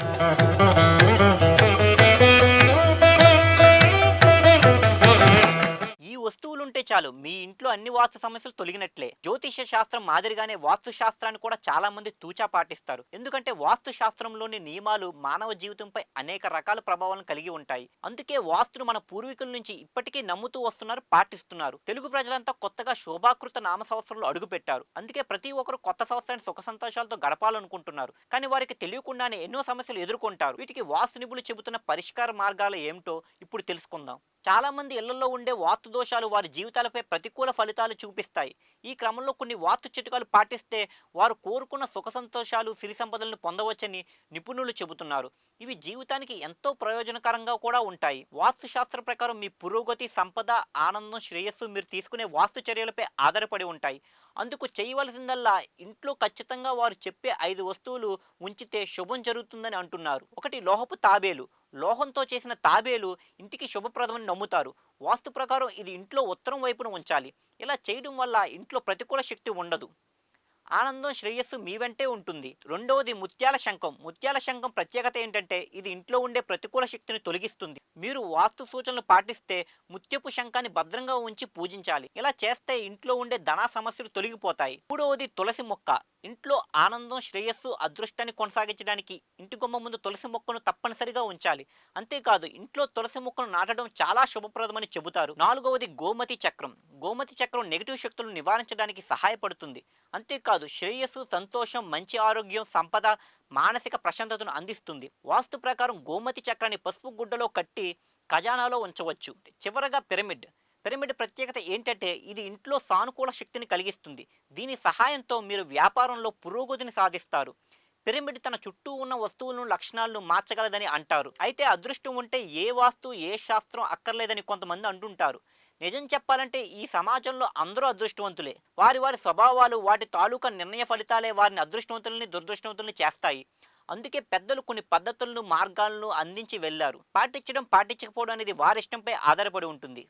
ఈ చాలు. మీ ఇంట్లో అన్ని వాస్తు సమస్యలు తొలగినట్లే. జ్యోతిష శాస్త్రం మాదిరిగానే వాస్తు శాస్త్రాన్ని కూడా చాలా మంది తూచా పాటిస్తారు. ఎందుకంటే వాస్తు శాస్త్రంలోని నియమాలు మానవ జీవితంపై అనేక రకాల ప్రభావాలను కలిగి ఉంటాయి. అందుకే వాస్తును మన పూర్వీకుల నుంచి ఇప్పటికీ నమ్ముతూ వస్తున్నారు పాటిస్తున్నారు. తెలుగు ప్రజలంతా కొత్తగా శోభాకృత నామ సంవత్సరంలో అడుగుపెట్టారు. అందుకే ప్రతి ఒక్కరు కొత్త సంవత్సరాన్ని సుఖ సంతోషాలతో గడపాలనుకుంటున్నారు. కానీ వారికి తెలియకుండానే ఎన్నో సమస్యలు ఎదుర్కొంటారు. వీటికి వాస్తు నిపుణులు చెబుతున్న పరిష్కార మార్గాలు ఏమిటో ఇప్పుడు తెలుసుకుందాం. చాలామంది ఇళ్ళలో ఉండే వాస్తు దోషాలు వారి జీవితాలపై ప్రతికూల ఫలితాలు చూపిస్తాయి. ఈ క్రమంలో కొన్ని వాస్తు చిట్కాలు పాటిస్తే వారు కోరుకున్న సుఖ సంతోషాలు సిరి సంపదలను పొందవచ్చని నిపుణులు చెబుతున్నారు. ఇవి జీవితానికి ఎంతో ప్రయోజనకరంగా కూడా ఉంటాయి. వాస్తు శాస్త్ర ప్రకారం మీ పురోగతి సంపద ఆనందం శ్రేయస్సు మీరు తీసుకునే వాస్తు చర్యలపై ఆధారపడి ఉంటాయి. అందుకు చేయవలసిందల్లా ఇంట్లో ఖచ్చితంగా వారు చెప్పే ఐదు వస్తువులు ఉంచితే శుభం జరుగుతుందని అంటున్నారు. ఒకటి లోహపు తాబేలు. లోహంతో చేసిన తాబేలు ఇంటికి శుభప్రదమని నమ్ముతారు. వాస్తు ప్రకారం ఇది ఇంట్లో ఉత్తరం వైపున ఉంచాలి. ఇలా చేయడం వల్ల ఇంట్లో ప్రతికూల శక్తి ఉండదు. ఆనందం శ్రేయస్సు మీ వెంటే ఉంటుంది. రెండవది ముత్యాల శంఖం. ముత్యాల శంఖం ప్రత్యేకత ఏంటంటే ఇది ఇంట్లో ఉండే ప్రతికూల శక్తిని తొలగిస్తుంది. మీరు వాస్తు సూచనలు పాటిస్తే ముత్యపు శంఖాన్ని భద్రంగా ఉంచి పూజించాలి. ఇలా చేస్తే ఇంట్లో ఉండే ధన సమస్యలు తొలగిపోతాయి. మూడవది తులసి మొక్క. ఇంట్లో ఆనందం శ్రేయస్సు అదృష్టాన్ని కొనసాగించడానికి ఇంటి గుమ్మ ముందు తులసి మొక్కను తప్పనిసరిగా ఉంచాలి. అంతేకాదు ఇంట్లో తులసి మొక్కను నాటడం చాలా శుభప్రదమని చెబుతారు. నాలుగవది గోమతి చక్రం. గోమతి చక్రం నెగిటివ్ శక్తులను నివారించడానికి సహాయపడుతుంది. అంతేకాదు శ్రేయస్సు సంతోషం మంచి ఆరోగ్యం సంపద మానసిక ప్రశాంతతను అందిస్తుంది. వాస్తు ప్రకారం గోమతి చక్రాన్ని పసుపు గుడ్డలో కట్టి ఖజానాలో ఉంచవచ్చు. చివరగా పిరమిడ్. పిరమిడ్ ప్రత్యేకత ఏంటంటే ఇది ఇంట్లో సానుకూల శక్తిని కలిగిస్తుంది. దీని సహాయంతో మీరు వ్యాపారంలో పురోగతిని సాధిస్తారు. పిరమిడ్ తన చుట్టూ ఉన్న వస్తువులను లక్షణాలను మార్చగలదని అంటారు. అయితే అదృష్టం ఉంటే ఏ వాస్తు ఏ శాస్త్రం అక్కర్లేదని కొంతమంది అంటుంటారు. నిజం చెప్పాలంటే ఈ సమాజంలో అందరూ అదృష్టవంతులే. వారి వారి స్వభావాలు వాటి తాలూకా నిర్ణయ ఫలితాలే వారిని అదృష్టవంతులని దురదృష్టవంతుల్ని చేస్తాయి. అందుకే పెద్దలు కొన్ని పద్ధతులను మార్గాలను అందించి వెళ్ళారు. పాటించడం పాటించకపోవడం అనేది వారి ఇష్టంపై ఆధారపడి ఉంటుంది.